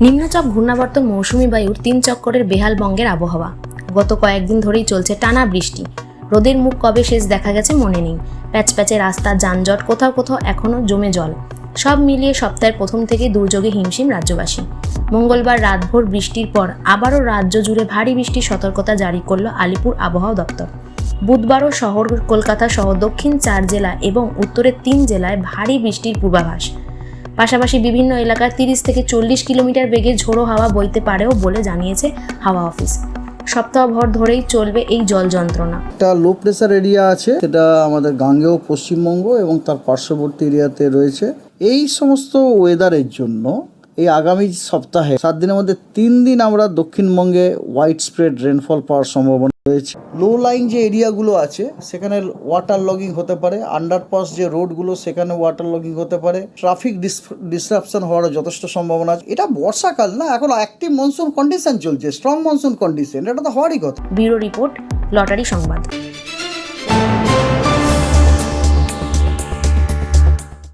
নিম্নচাপ ঘূর্ণাবর্তন মৌসুমি বায়ুর তিন চক্করের বেহাল বঙ্গের আবহাওয়া। গত কয়েকদিন ধরেই চলছে টানা বৃষ্টি। রোদের মুখ কবে শেষ দেখা গেছে মনে নেই। প্যাচপ্যাচে রাস্তা, যানজট, কোথাও কোথাও এখনও জমে জল। সব মিলিয়ে সপ্তাহের প্রথম থেকে দুর্যোগে হিমশিম রাজ্যবাসী। মঙ্গলবার রাতভর বৃষ্টির পর আবারও রাজ্য জুড়ে ভারী বৃষ্টির সতর্কতা জারি করল আলিপুর আবহাওয়া দপ্তর। বুধবারও শহর, কলকাতা সহ দক্ষিণ চার জেলা এবং উত্তরের তিন জেলায় ভারী বৃষ্টির পূর্বাভাস। পাশাপাশি বিভিন্ন এলাকায় তিরিশ থেকে চল্লিশ কিলোমিটার বেগে ঝোড়ো হাওয়া বইতে পারেও বলে জানিয়েছে হাওয়া অফিস। সপ্তাহভর ধরেই চলবে এই জল যন্ত্রণা। একটা লো প্রেসার এরিয়া আছে, সেটা আমাদের গাঙ্গেয় পশ্চিমবঙ্গ এবং তার পার্শ্ববর্তী এরিয়াতে রয়েছে। এই সমস্ত ওয়েদারের জন্য এই আগামী সপ্তাহে সাত দিনের মধ্যে তিন দিন আমরা দক্ষিণবঙ্গে হোয়াইট স্প্রেড রেনফল পাওয়ার সম্ভাবনা রয়েছে। লো লাইন যে এরিয়াগুলো আছে, সেখানে ওয়াটার লগিং হতে পারে। আন্ডারপাস যে রোডগুলো সেখানে ওয়াটার লগিং হতে পারে। ট্রাফিক ডিসরাপশন হওয়ার যথেষ্ট সম্ভাবনা আছে। এটা বর্ষাকাল না, এখন অ্যাক্টিভ মনসুন কন্ডিশন চলছে স্ট্রং মনসুন কন্ডিশন এটা তো হওয়ারই কথা। ব্যুরো রিপোর্ট, লটারি সংবাদ।